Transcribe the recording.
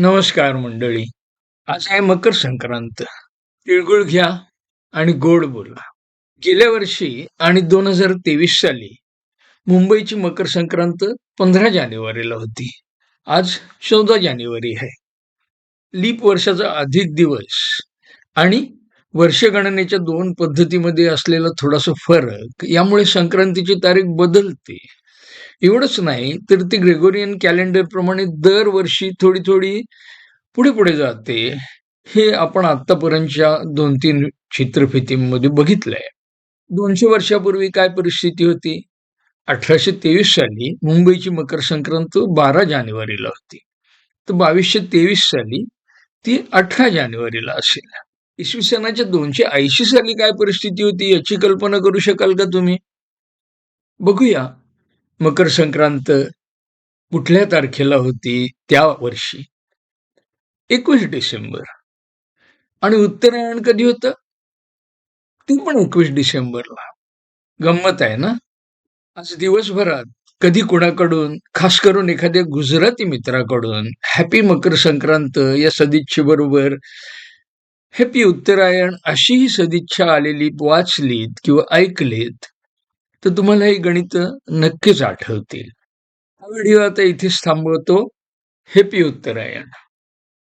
नमस्कार मंडळी. आज आहे मकर संक्रांत. तिळगुळ घ्या आणि गोड बोला. गेल्या वर्षी आणि दोन हजार तेवीस साली मुंबईची मकर संक्रांत पंधरा जानेवारीला होती. आज चौदा जानेवारी आहे. लीप वर्षाचा अधिक दिवस आणि वर्षगणनेच्या दोन पद्धतीमध्ये असलेला थोडासा फरक यामुळे संक्रांतीची तारीख बदलते. एवढंच नाही तर ती ग्रेगोरियन कॅलेंडर प्रमाणे दरवर्षी थोडी थोडी पुढे पुढे जाते. हे आपण आतापर्यंतच्या दोन तीन चित्रफितींमध्ये बघितलंय. दोनशे वर्षापूर्वी काय परिस्थिती होती? अठराशे तेवीस साली मुंबईची मकर संक्रांत बारा जानेवारीला होती. तर बावीसशे तेवीस साली ती अठरा जानेवारीला असेल. इसवी सनाच्या दोनशे ऐंशी साली काय परिस्थिती होती याची कल्पना करू शकाल का तुम्ही? बघूया. मकर संक्रांत कुठल्या तारखेला होती त्या वर्षी? एकवीस डिसेंबर. आणि उत्तरायण कधी होतं? ते पण एकवीस डिसेंबरला. गंमत आहे ना? आज दिवसभरात कधी कुणाकडून खास करून एखाद्या गुजराती मित्राकडून हॅपी मकर संक्रांत या सदिच्छेबरोबर हॅपी उत्तरायण अशी ही सदिच्छा आलेली वाचलीत किंवा ऐकलीत तर तुम्हाला हे गणित नक्कीच आठवतील. हा व्हिडिओ आता इथेच थांबवतो. हेपी उत्तरायण.